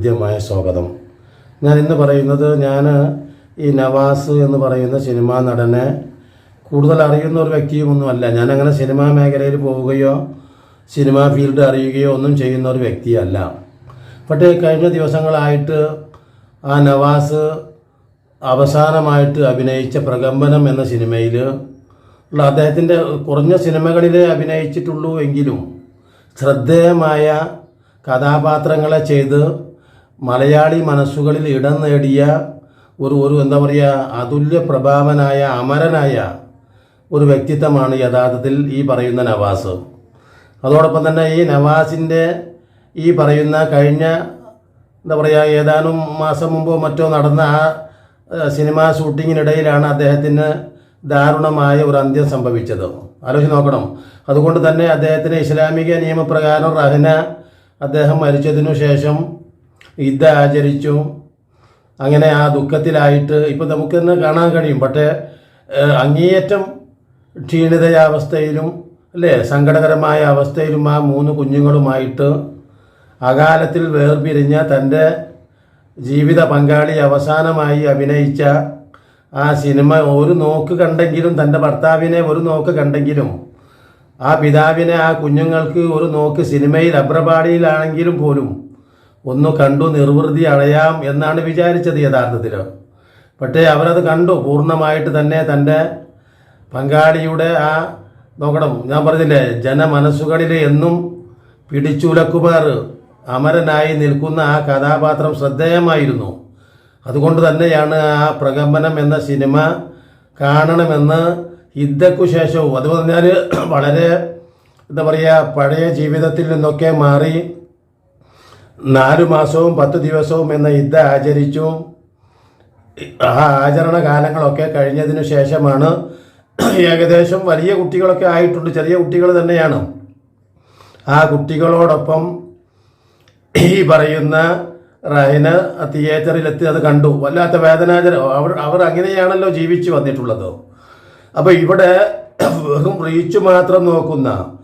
ഹൃദ്യമായ സ്വാഗതം. ഞാൻ ഇന്ന് പറയുന്നത് ഞാൻ ഈ നവാസ് എന്ന് പറയുന്ന സിനിമാ നടനെ കൂടുതൽ അറിയുന്ന ഒരു വ്യക്തിയുമൊന്നുമല്ല. ഞാനങ്ങനെ സിനിമാ മേഖലയിൽ പോവുകയോ സിനിമാ ഫീൽഡ് അറിയുകയോ ഒന്നും ചെയ്യുന്ന ഒരു വ്യക്തിയല്ല. പക്ഷേ കഴിഞ്ഞ ദിവസങ്ങളായിട്ട് ആ നവാസ് അവസാനമായിട്ട് അഭിനയിച്ച പ്രകമ്പനം എന്ന സിനിമയിൽ ഉള്ള അദ്ദേഹത്തിന്റെ കുറഞ്ഞ സിനിമകളിലേ അഭിനയിച്ചിട്ടുള്ളൂ എങ്കിലും ശ്രദ്ധേയമായ കഥാപാത്രങ്ങളെ ചെയ്ത് മലയാളി മനസ്സുകളിൽ ഇടം നേടിയ ഒരു ഒരു എന്താ പറയുക അതുല്യ പ്രഭാവനായ അമരനായ ഒരു വ്യക്തിത്വമാണ് യഥാർത്ഥത്തിൽ ഈ പറയുന്ന നവാസ്. അതോടൊപ്പം തന്നെ ഈ നവാസിന്റെ ഈ പറയുന്ന കഴിഞ്ഞ എന്താ പറയുക ഏതാനും മാസം മുമ്പോ മറ്റോ നടന്ന ആ സിനിമാ ഷൂട്ടിങ്ങിനിടയിലാണ് അദ്ദേഹത്തിന് ദാരുണമായ ഒരു അന്ത്യം സംഭവിച്ചത്. ആലോചിച്ച് നോക്കണം. അതുകൊണ്ട് തന്നെ അദ്ദേഹത്തിന് ഇസ്ലാമിക നിയമപ്രകാരം റഹന അദ്ദേഹം മരിച്ചതിനു ശേഷം ഇദ്ദ ആചരിച്ചു അങ്ങനെ ആ ദുഃഖത്തിലായിട്ട് ഇപ്പം നമുക്കിന്ന് കാണാൻ കഴിയും. പക്ഷേ അങ്ങേയറ്റം ക്ഷീണിതയാവസ്ഥയിലും അല്ലേ സങ്കടകരമായ അവസ്ഥയിലും ആ മൂന്ന് കുഞ്ഞുങ്ങളുമായിട്ട് അകാലത്തിൽ വേർപിരിഞ്ഞ തന്റെ ജീവിത പങ്കാളി അവസാനമായി അഭിനയിച്ച ആ സിനിമ ഒരു നോക്ക് കണ്ടെങ്കിലും തന്റെ ഭർത്താവിനെ ഒരു നോക്ക് കണ്ടെങ്കിലും ആ പിതാവിനെ ആ കുഞ്ഞുങ്ങൾക്ക് ഒരു നോക്ക് സിനിമയിൽ അബ്രപാടിയിലാണെങ്കിലും പോലും ഒന്ന് കണ്ടു നിർവൃതി അടയാം എന്നാണ് വിചാരിച്ചത് യഥാർത്ഥത്തിൽ പക്ഷേ അവരത് കണ്ടു പൂർണമായിട്ട് തന്നെ തന്റെ പങ്കാളിയുടെ ആ നോക്കണം. ഞാൻ പറഞ്ഞില്ലേ ജനമനസ്സുകളിൽ എന്നും പിടിച്ചുലക്കുമാർ അമരനായി നിൽക്കുന്ന ആ കഥാപാത്രം ശ്രദ്ധേയമായിരുന്നു. അതുകൊണ്ട് തന്നെയാണ് ആ പ്രകമ്പനം എന്ന സിനിമ കാണണമെന്ന് യുദ്ധക്കു ശേഷവും. അത് പറഞ്ഞാൽ വളരെ എന്താ പറയുക പഴയ ജീവിതത്തിൽ നിന്നൊക്കെ മാറി നാലു മാസവും പത്ത് ദിവസവും എന്ന യുദ്ധ ആചരിച്ചു. ആ ആചരണ കാലങ്ങളൊക്കെ കഴിഞ്ഞതിന് ശേഷമാണ് ഏകദേശം വലിയ കുട്ടികളൊക്കെ ആയിട്ടുണ്ട്. ചെറിയ കുട്ടികൾ തന്നെയാണ്. ആ കുട്ടികളോടൊപ്പം ഈ പറയുന്ന റഹന തിയേറ്ററിലെത്തി അത് കണ്ടു. വല്ലാത്ത വേദനാചര അവർ അവർ അങ്ങനെയാണല്ലോ ജീവിച്ചു വന്നിട്ടുള്ളത്. അപ്പോൾ ഇവിടെ വെറും റീച്ച് മാത്രം നോക്കുന്ന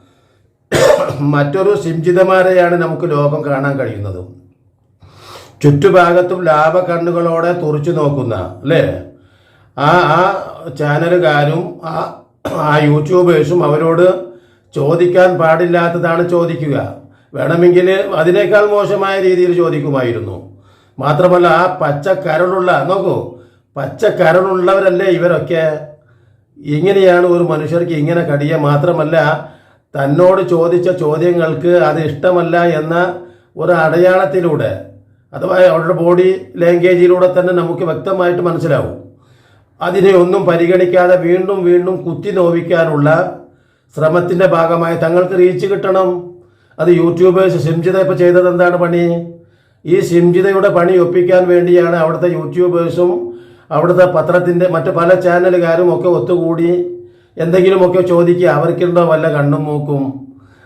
മറ്റൊരു സിംജിതമാരെയാണ് നമുക്ക് ലോകം കാണാൻ കഴിയുന്നത്. ചുറ്റുഭാഗത്തും ലാഭക്കണ്ണുകളോടെ തുറച്ചു നോക്കുന്ന അല്ലേ? ആ ആ ചാനലുകാരും ആ ആ യൂട്യൂബേഴ്സും അവരോട് ചോദിക്കാൻ പാടില്ലാത്തതാണ് ചോദിക്കുക. വേണമെങ്കിൽ അതിനേക്കാൾ മോശമായ രീതിയിൽ ചോദിക്കുമായിരുന്നു. മാത്രമല്ല ആ പച്ച കരളുള്ള നോക്കൂ പച്ച കരളുള്ളവരല്ലേ ഇവരൊക്കെ? ഇങ്ങനെയാണ് ഒരു മനുഷ്യർക്ക് ഇങ്ങനെ കടിയ മാത്രമല്ല തന്നോട് ചോദിച്ച ചോദ്യങ്ങൾക്ക് അത് ഇഷ്ടമല്ല എന്ന ഒരു അടയാളത്തിലൂടെ അഥവാ അവരുടെ ബോഡി ലാംഗ്വേജിലൂടെ തന്നെ നമുക്ക് വ്യക്തമായിട്ട് മനസ്സിലാവും. അതിനെ ഒന്നും പരിഗണിക്കാതെ വീണ്ടും വീണ്ടും കുത്തി നോവിക്കാനുള്ള ശ്രമത്തിന്റെ ഭാഗമായി തങ്ങൾക്ക് റീച്ച് കിട്ടണം. അത് യൂട്യൂബേഴ്സ് സിംജിത ഇപ്പോൾ ചെയ്തത് എന്താണ് പണി? ഈ സിംജിതയുടെ പണി ഒപ്പിക്കാൻ വേണ്ടിയാണ് അവിടുത്തെ യൂട്യൂബേഴ്സും അവിടുത്തെ പത്രത്തിന്റെ മറ്റു പല ചാനലുകാരും ഒക്കെ ഒത്തുകൂടി എന്തെങ്കിലുമൊക്കെ ചോദിക്കുക അവർക്കുണ്ടോ വല്ല കണ്ണും മൂക്കും.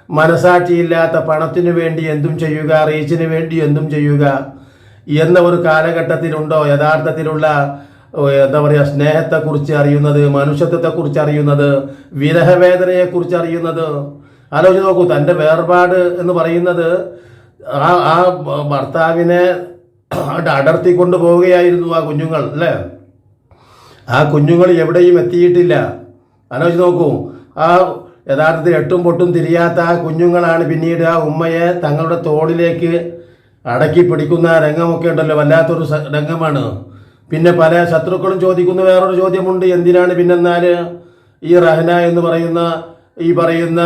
മനസാക്ഷിയില്ലാത്ത പണത്തിനു വേണ്ടി എന്തും ചെയ്യുക റീച്ചിന് വേണ്ടി എന്തും ചെയ്യുക എന്ന ഒരു കാലഘട്ടത്തിലുണ്ടോ? യഥാർത്ഥത്തിലുള്ള എന്താ പറയുക സ്നേഹത്തെക്കുറിച്ച് അറിയുന്നത് മനുഷ്യത്വത്തെക്കുറിച്ച് അറിയുന്നത് വിരഹവേദനയെക്കുറിച്ച് അറിയുന്നത്? ആലോചിച്ച് നോക്കൂ തന്റെ വേർപാട് എന്ന് പറയുന്നത് ആ ആ ഭർത്താവിനെ അടർത്തിക്കൊണ്ട് പോവുകയായിരുന്നു ആ കുഞ്ഞുങ്ങൾ അല്ലേ? ആ കുഞ്ഞുങ്ങൾ എവിടെയും എത്തിയിട്ടില്ല. ആലോചിച്ച് നോക്കൂ. ആ യഥാർത്ഥത്തിൽ എട്ടും പൊട്ടും തിരിയാത്ത ആ കുഞ്ഞുങ്ങളാണ് പിന്നീട് ആ ഉമ്മയെ തങ്ങളുടെ തോളിലേക്ക് അടക്കി പിടിക്കുന്ന രംഗമൊക്കെ ഉണ്ടല്ലോ. വല്ലാത്തൊരു രംഗമാണ്. പിന്നെ പല ശത്രുക്കളും ചോദിക്കുന്ന. വേറൊരു ചോദ്യമുണ്ട്. എന്തിനാണ് പിന്നെന്നാൽ ഈ റഹന എന്ന് പറയുന്ന ഈ പറയുന്ന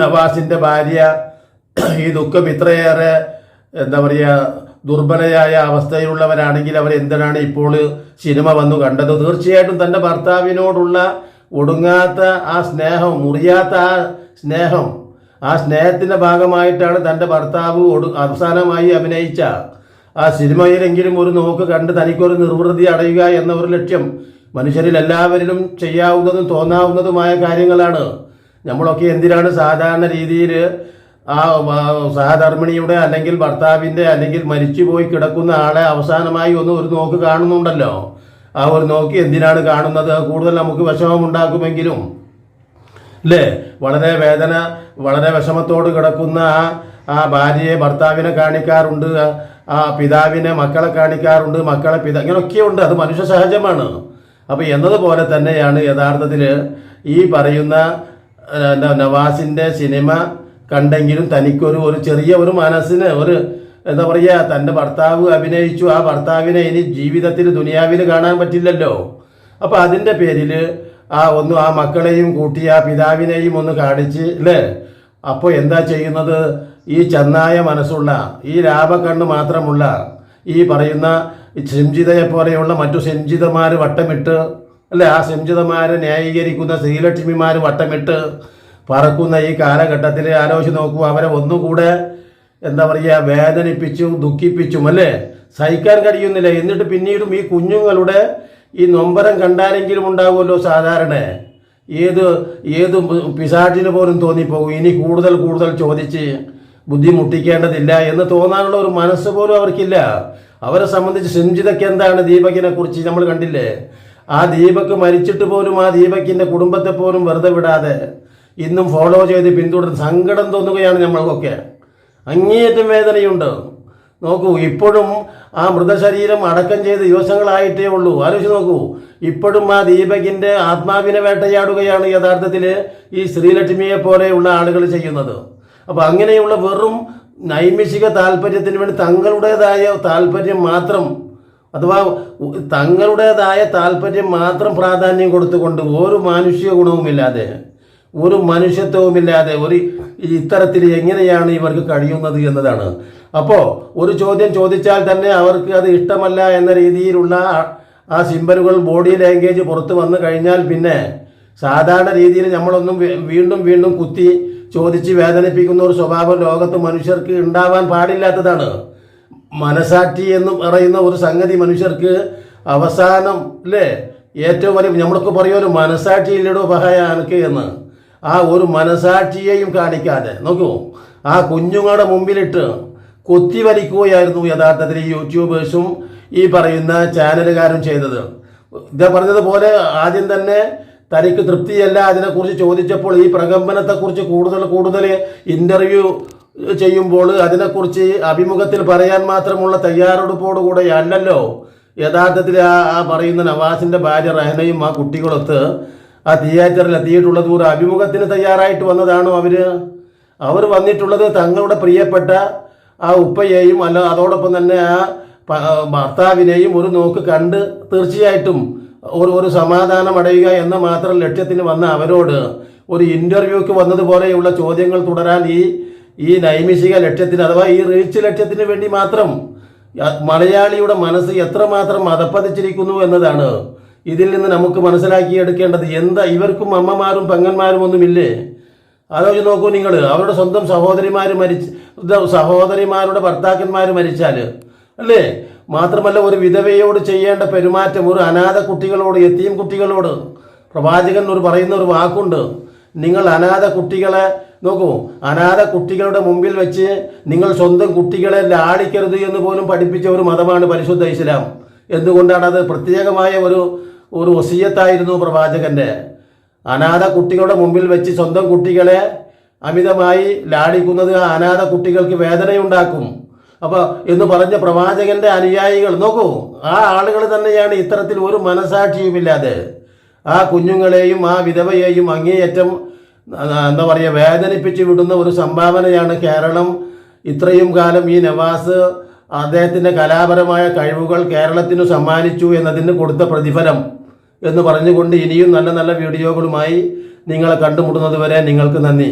നവാസിന്റെ ഭാര്യ ഈ ദുഃഖം ഇത്രയേറെ എന്താ പറയുക ദുർബലയായ അവസ്ഥയിലുള്ളവരാണെങ്കിൽ അവർ എന്തിനാണ് ഇപ്പോൾ സിനിമ വന്നു കണ്ടത്? തീർച്ചയായിട്ടും തന്റെ ഭർത്താവിനോടുള്ള ഒടുങ്ങാത്ത ആ സ്നേഹം മുറിയാത്ത ആ സ്നേഹം ആ സ്നേഹത്തിന്റെ ഭാഗമായിട്ടാണ് തന്റെ ഭർത്താവ് ഒടു അവസാനമായി അഭിനയിച്ച ആ സിനിമയിലെങ്കിലും ഒരു നോക്ക് കണ്ട് തനിക്കൊരു നിർവൃതി അടയുക എന്ന ഒരു ലക്ഷ്യം മനുഷ്യരിൽ എല്ലാവരിലും ചെയ്യാവുന്നതും തോന്നാവുന്നതുമായ കാര്യങ്ങളാണ്. നമ്മളൊക്കെ എന്തിനാണ് സാധാരണ രീതിയിൽ ആ സഹധർമ്മിണിയുടെ അല്ലെങ്കിൽ ഭർത്താവിന്റെ അല്ലെങ്കിൽ മരിച്ചുപോയി കിടക്കുന്ന ആളെ അവസാനമായി ഒന്ന് ഒരു നോക്ക് കാണുന്നുണ്ടല്ലോ? ഒരു നോക്കി എന്തിനാണ് കാണുന്നത്? കൂടുതൽ നമുക്ക് വിഷമമുണ്ടാക്കുമെങ്കിലും. അല്ലേ വളരെ വേദന വളരെ വിഷമത്തോട് കിടക്കുന്ന ആ ആ ഭാര്യയെ ഭർത്താവിനെ കാണിക്കാറുണ്ട് ആ- പിതാവിനെ മക്കളെ കാണിക്കാറുണ്ട് മക്കളെ പിതാ ഇങ്ങനെയൊക്കെ ഉണ്ട് അത് മനുഷ്യ സഹജമാണ് അപ്പോൾ എന്നതുപോലെ തന്നെയാണ് യഥാർത്ഥത്തിൽ ഈ പറയുന്ന നവാസിന്റെ സിനിമ കണ്ടെങ്കിലും തനിക്കൊരു ഒരു ചെറിയ ഒരു മനസ്സിന് ഒരു എന്താ പറയുക തന്റെ ഭർത്താവ് അഭിനയിച്ചു ആ ഭർത്താവിനെ ഇനി ജീവിതത്തിൽ ദുനിയാവിൽ കാണാൻ പറ്റില്ലല്ലോ. അപ്പോൾ അതിന്റെ പേരിൽ ആ ഒന്ന് ആ മക്കളെയും കൂട്ടി ആ പിതാവിനെയും ഒന്ന് കാണിച്ച് അല്ലേ? അപ്പോൾ എന്താ ചെയ്യുന്നത്? ഈ ചെന്നായ മനസ്സുള്ള ഈ ലാഭക്കണ്ണ് മാത്രമുള്ള ഈ പറയുന്ന സെഞ്ചിതയെ പോലെയുള്ള മറ്റു സെഞ്ചിതമാർ വട്ടമിട്ട് അല്ലെ? ആ സെഞ്ചിതമാരെ ന്യായീകരിക്കുന്ന ശ്രീലക്ഷ്മിമാർ വട്ടമിട്ട് പറക്കുന്ന ഈ കാലഘട്ടത്തിൽ ആലോചിച്ച് നോക്കൂ അവരെ ഒന്നുകൂടെ എന്താ പറയുക വേദനിപ്പിച്ചും ദുഃഖിപ്പിച്ചും അല്ലേ? സഹിക്കാൻ കഴിയുന്നില്ല. എന്നിട്ട് പിന്നീടും ഈ കുഞ്ഞുങ്ങളുടെ ഈ നൊമ്പരം കണ്ടാലെങ്കിലും ഉണ്ടാകുമല്ലോ സാധാരണ. ഏത് ഏത് പിശാചിന് പോലും തോന്നിപ്പോകും. ഇനി കൂടുതൽ കൂടുതൽ ചോദിച്ച് ബുദ്ധിമുട്ടിക്കേണ്ടതില്ല എന്ന് തോന്നാനുള്ള ഒരു മനസ്സ് പോലും അവർക്കില്ല. അവരെ സംബന്ധിച്ച് സിഞ്ചിതയ്ക്ക് എന്താണ് ദീപകിനെ കുറിച്ച് നമ്മൾ കണ്ടില്ലേ? ആ ദീപക്ക് മരിച്ചിട്ട് പോലും ആ ദീപക്കിന്റെ കുടുംബത്തെ പോലും വെറുതെ വിടാതെ ഇന്നും ഫോളോ ചെയ്ത് പിന്തുടർന്ന് സങ്കടം തോന്നുകയാണ് നമ്മൾക്കൊക്കെ അങ്ങേയറ്റം വേദനയുണ്ട്. നോക്കൂ ഇപ്പോഴും ആ മൃതശരീരം അടക്കം ചെയ്ത് ദിവസങ്ങളായിട്ടേ ഉള്ളൂ. ആലോചിച്ച് നോക്കൂ ഇപ്പോഴും ആ ദീപകിന്റെ ആത്മാവിനെ വേട്ടയാടുകയാണ് യഥാർത്ഥത്തിൽ ഈ ശ്രീലക്ഷ്മിയെ പോലെയുള്ള ആളുകൾ ചെയ്യുന്നത്. അപ്പോൾ അങ്ങനെയുള്ള വെറും നൈമിഷിക താല്പര്യത്തിന് വേണ്ടി തങ്ങളുടേതായ താല്പര്യം മാത്രം അഥവാ തങ്ങളുടേതായ താല്പര്യം മാത്രം പ്രാധാന്യം കൊടുത്തുകൊണ്ട് ഒരു മാനുഷിക ഗുണവുമില്ലാതെ ഒരു മനുഷ്യത്വവുമില്ലാതെ ഒരു ഇത്തരത്തിൽ എങ്ങനെയാണ് ഇവർക്ക് കഴിയുന്നത് എന്നതാണ്. അപ്പോൾ ഒരു ചോദ്യം ചോദിച്ചാൽ തന്നെ അവർക്ക് അത് ഇഷ്ടമല്ല എന്ന രീതിയിലുള്ള ആ- സിമ്പലുകൾ ബോഡി ലാംഗ്വേജ് പുറത്ത് വന്നു കഴിഞ്ഞാൽ പിന്നെ സാധാരണ രീതിയിൽ നമ്മളൊന്നും വീണ്ടും വീണ്ടും കുത്തി ചോദിച്ച് വേദനിപ്പിക്കുന്ന ഒരു സ്വഭാവം ലോകത്ത് മനുഷ്യർക്ക് ഉണ്ടാവാൻ പാടില്ലാത്തതാണ്. മനസാക്ഷി എന്ന് പറയുന്ന ഒരു സംഗതി മനുഷ്യർക്ക് അവസാനം അല്ലേ ഏറ്റവും വലിയ നമ്മളൊക്കെ പറയുമല്ലോ മനസാക്ഷി ഇല്ലടോ ബഹയാനക്ക് എന്ന്. ആ ഒരു മനസാക്ഷിയെയും കാണിക്കാതെ. നോക്കൂ ആ കുഞ്ഞുങ്ങളുടെ മുമ്പിലിട്ട് കൊത്തി വലിക്കുകയായിരുന്നു യഥാർത്ഥത്തിൽ ഈ യൂട്യൂബേഴ്സും ഈ പറയുന്ന ചാനലുകാരും ചെയ്തത്. ഇത് പറഞ്ഞതുപോലെ ആദ്യം തന്നെ തനിക്ക് തൃപ്തിയല്ല അതിനെക്കുറിച്ച് ചോദിച്ചപ്പോൾ ഈ പ്രകമ്പനത്തെക്കുറിച്ച് കൂടുതൽ കൂടുതൽ ഇന്റർവ്യൂ ചെയ്യുമ്പോൾ അതിനെക്കുറിച്ച് അഭിമുഖത്തിൽ പറയാൻ മാത്രമുള്ള തയ്യാറെടുപ്പോടുകൂടെ അല്ലല്ലോ. യഥാർത്ഥത്തിൽ ആ പറയുന്ന നവാസിന്റെ ഭാര്യ റഹനയും ആ കുട്ടികളൊത്ത് ആ തിയേറ്ററിൽ എത്തിയിട്ടുള്ളത് ഒരു അഭിമുഖത്തിന് തയ്യാറായിട്ട് വന്നതാണോ അവർ? അവർ വന്നിട്ടുള്ളത് തങ്ങളുടെ പ്രിയപ്പെട്ട ആ ഉപ്പയെയും അല്ല അതോടൊപ്പം തന്നെ ആ ഭർത്താവിനെയും ഒരു നോക്ക് കണ്ട് തീർച്ചയായിട്ടും ഒരു ഒരു സമാധാനം അടയുക എന്ന മാത്രം ലക്ഷ്യത്തിന് വന്ന അവരോട് ഒരു ഇന്റർവ്യൂക്ക് വന്നതുപോലെയുള്ള ചോദ്യങ്ങൾ തുടരാൻ ഈ ഈ നൈമിഷിക ലക്ഷ്യത്തിന് അഥവാ ഈ റീച്ച് ലക്ഷ്യത്തിന് വേണ്ടി മാത്രം മലയാളിയുടെ മനസ്സ് എത്രമാത്രം മതപ്പതിച്ചിരിക്കുന്നു എന്നതാണ്. ഇതിൽ നിന്ന് നമുക്ക് മനസ്സിലാക്കിയെടുക്കേണ്ടത് എന്താ? ഇവർക്കും അമ്മമാരും പെങ്ങന്മാരും ഒന്നുമില്ലേ? ആലോചിച്ച് നോക്കൂ നിങ്ങൾ അവരുടെ സ്വന്തം സഹോദരിമാർ മരിച്ച സഹോദരിമാരുടെ ഭർത്താക്കന്മാർ മരിച്ചാൽ അല്ലേ? മാത്രമല്ല ഒരു വിധവയോട് ചെയ്യേണ്ട പെരുമാറ്റം ഒരു അനാഥ കുട്ടികളോട് എത്തിയും കുട്ടികളോട്. പ്രവാചകൻ ഒരു പറയുന്ന ഒരു വാക്കുണ്ട്. നിങ്ങൾ അനാഥ കുട്ടികളെ നോക്കൂ അനാഥ കുട്ടികളുടെ മുമ്പിൽ വെച്ച് നിങ്ങൾ സ്വന്തം കുട്ടികളെ ലാളിക്കരുത് എന്ന് പോലും പഠിപ്പിച്ച ഒരു മതമാണ് പരിശുദ്ധ ഇസ്ലാം. എന്തുകൊണ്ടാണ് അത് പ്രത്യേകമായ ഒരു ഒരു ഒസിയത്തായിരുന്നു പ്രവാചകന്റെ. അനാഥ കുട്ടികളുടെ മുമ്പിൽ വെച്ച് സ്വന്തം കുട്ടികളെ അമിതമായി ലാളിക്കുന്നത് ആ അനാഥ കുട്ടികൾക്ക് വേദനയുണ്ടാക്കും. അപ്പോൾ എന്ന് പറഞ്ഞ പ്രവാചകന്റെ അനുയായികൾ നോക്കൂ ആ ആളുകൾ തന്നെയാണ് ഇത്തരത്തിൽ ഒരു മനസാക്ഷിയുമില്ലാതെ ആ കുഞ്ഞുങ്ങളെയും ആ വിധവയെയും അങ്ങേയറ്റം എന്താ പറയുക വേദനിപ്പിച്ച് വിടുന്ന ഒരു സംഭാവനയാണ് കേരളം. ഇത്രയും കാലം ഈ നവാസ് അദ്ദേഹത്തിന്റെ കലാപരമായ കഴിവുകൾ കേരളത്തിനു സമ്മാനിച്ചു എന്നതിന് കൊടുത്ത പ്രതിഫലം എന്ന് പറഞ്ഞുകൊണ്ട് ഇനിയും നല്ല നല്ല വീഡിയോകളുമായി നിങ്ങളെ കണ്ടുമുട്ടുന്നത് വരെ നിങ്ങൾക്ക് നന്ദി.